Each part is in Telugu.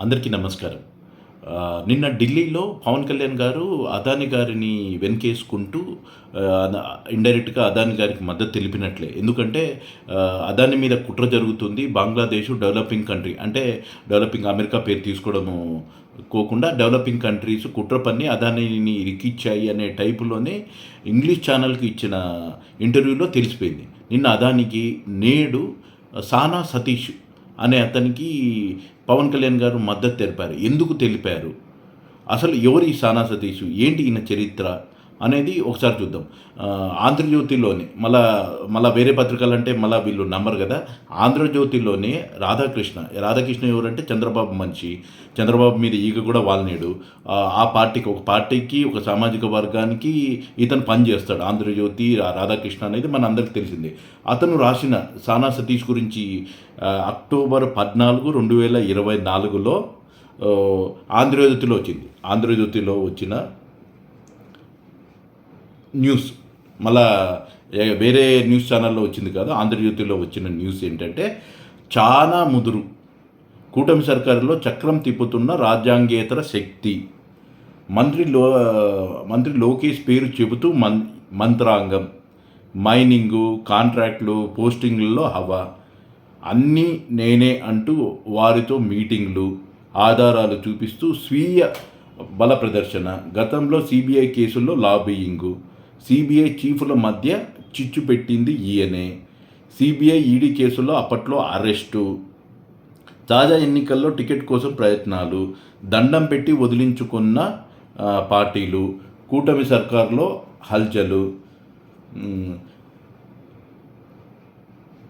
అందరికీ నమస్కారం. నిన్న ఢిల్లీలో పవన్ కళ్యాణ్ గారు అదాని గారిని వెనకేసుకుంటూ ఇండైరెక్ట్గా అదాని గారికి మద్దతు తెలిపినట్లే. ఎందుకంటే అదాని మీద కుట్ర జరుగుతుంది బంగ్లాదేశ్ డెవలపింగ్ కంట్రీ అంటే డెవలపింగ్ అమెరికా పేరు తీసుకోవడము కోకుండా డెవలపింగ్ కంట్రీస్ కుట్ర పన్ని అదానిని ఇరికిచ్చాయి అనే టైపులోనే ఇంగ్లీష్ ఛానల్కి ఇచ్చిన ఇంటర్వ్యూలో తెలిసిపోయింది. నిన్న అదానికి నేడు సానా సతీష్ అనే అతనికి పవన్ కళ్యాణ్ గారు మద్దతు తెలిపారు. ఎందుకు తెలిపారు? అసలు ఎవరు ఈ సానా సతీష్ ఏంటి ఈయన చరిత్ర? అనేది ఒకసారి చూద్దాం. ఆంధ్రజ్యోతిలోని మళ్ళా మళ్ళా వేరే పత్రికలు అంటే మళ్ళీ వీళ్ళు నమ్మరు కదా. ఆంధ్రజ్యోతిలోనే రాధాకృష్ణ రాధాకృష్ణ ఎవరంటే చంద్రబాబు మంచి చంద్రబాబు మీద ఈగ కూడా వాల్నేడు. ఆ, పార్టీకి ఒక పార్టీకి ఒక సామాజిక వర్గానికి ఇతను పని చేస్తాడు. ఆంధ్రజ్యోతి రాధాకృష్ణ అనేది మన అందరికీ తెలిసిందే. అతను రాసిన సానా సతీష్ గురించి అక్టోబర్ పద్నాలుగు రెండు వేల ఇరవై నాలుగులో ఆంధ్రజ్యోతిలో వచ్చింది. ఆంధ్రజ్యోతిలో వచ్చిన న్యూస్. మళ్ళా వేరే న్యూస్ ఛానల్లో వచ్చింది కాదు ఆంధ్రజ్యోతిలో వచ్చిన న్యూస్ ఏంటంటే చాలా ముదురు. కూటమి సర్కారులో చక్రం తిప్పుతున్న రాజ్యాంగేతర శక్తి. మంత్రి లో మంత్రి లోకేష్ పేరు చెబుతూ మన్ మంత్రాంగం. మైనింగు కాంట్రాక్ట్లు పోస్టింగ్లలో హవా. అన్నీ నేనే అంటూ వారితో మీటింగ్లు ఆధారాలు చూపిస్తూ స్వీయ బల ప్రదర్శన. గతంలో సిబిఐ కేసుల్లో లాబీయింగు. సిబిఐ చీఫ్ల మధ్య చిచ్చు పెట్టింది ఈయనే. సిబిఐ ఈడీ కేసులో అప్పట్లో అరెస్టు. తాజా ఎన్నికల్లో టికెట్ కోసం ప్రయత్నాలు. దండం పెట్టి వదిలించుకున్న పార్టీలు. కూటమి సర్కార్లో హల్చలు.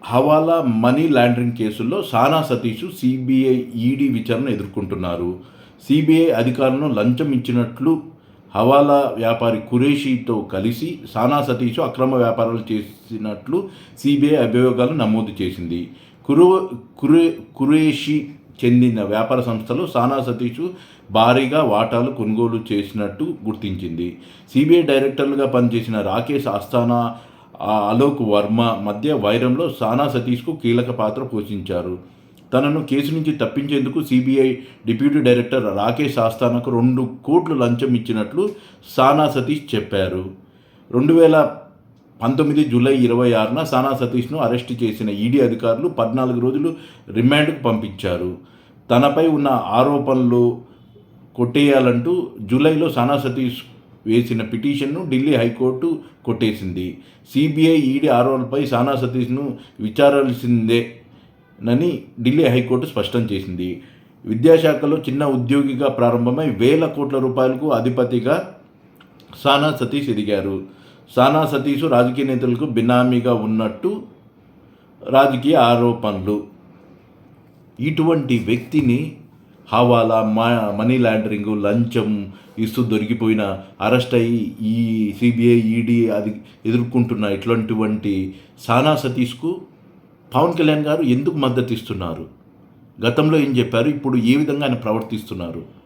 హవాలా మనీ లాండరింగ్ కేసుల్లో సానా సతీష్ సిబిఐ ఈడీ విచారణ ఎదుర్కొంటున్నారు. సిబిఐ అధికారులను లంచం ఇచ్చినట్లు హవాలా వ్యాపారి కురేషితో కలిసి సానా సతీష్ అక్రమ వ్యాపారాలు చేసినట్లు సిబిఐ అభియోగాలు నమోదు చేసింది. కురు కురే కురేషి చెందిన వ్యాపార సంస్థలు సానా సతీష్ భారీగా వాటాలు కొనుగోలు చేసినట్టు గుర్తించింది. సిబిఐ డైరెక్టర్లుగా పనిచేసిన రాకేష్ ఆస్థానా అలోక్ వర్మ మధ్య వైరంలో సానా సతీష్కు కీలక పాత్ర పోషించారు. తనను కేసు నుంచి తప్పించేందుకు సిబిఐ డిప్యూటీ డైరెక్టర్ రాకేష్ ఆస్థానకు రెండు కోట్లు లంచం ఇచ్చినట్లు సానా సతీష్ చెప్పారు. రెండు వేల పంతొమ్మిది జూలై ఇరవై ఆరున సానా సతీష్ను అరెస్టు చేసిన ఈడీ అధికారులు పద్నాలుగు రోజులు రిమాండ్కు పంపించారు. తనపై ఉన్న ఆరోపణలు కొట్టేయాలంటూ జూలైలో సానా సతీష్ వేసిన పిటిషన్ను ఢిల్లీ హైకోర్టు కొట్టేసింది. సిబిఐ ఈడీ ఆరోపణలపై సానా సతీష్ను విచారాల్సిందే నని ఢిల్లీ హైకోర్టు స్పష్టం చేసింది. విద్యాశాఖలో చిన్న ఉద్యోగిగా ప్రారంభమై వేల కోట్ల రూపాయలకు అధిపతిగా సానా సతీష్ ఎదిగారు. సానా సతీష్ రాజకీయ నేతలకు బినామీగా ఉన్నట్టు రాజకీయ ఆరోపణలు. ఇటువంటి వ్యక్తిని హవాలా మా మనీ లాండరింగ్ లంచం ఇస్తూ దొరికిపోయిన అరెస్ట్ అయ్యి ఈ సిబిఐ ఈడీ అది ఎదుర్కొంటున్న ఇట్లాంటివంటి సానా సతీష్కు పవన్ కళ్యాణ్ గారు ఎందుకు మద్దతు ఇస్తున్నారు? గతంలో ఏం చెప్పారు? ఇప్పుడు ఏ విధంగా ఆయన ప్రవర్తిస్తున్నారు?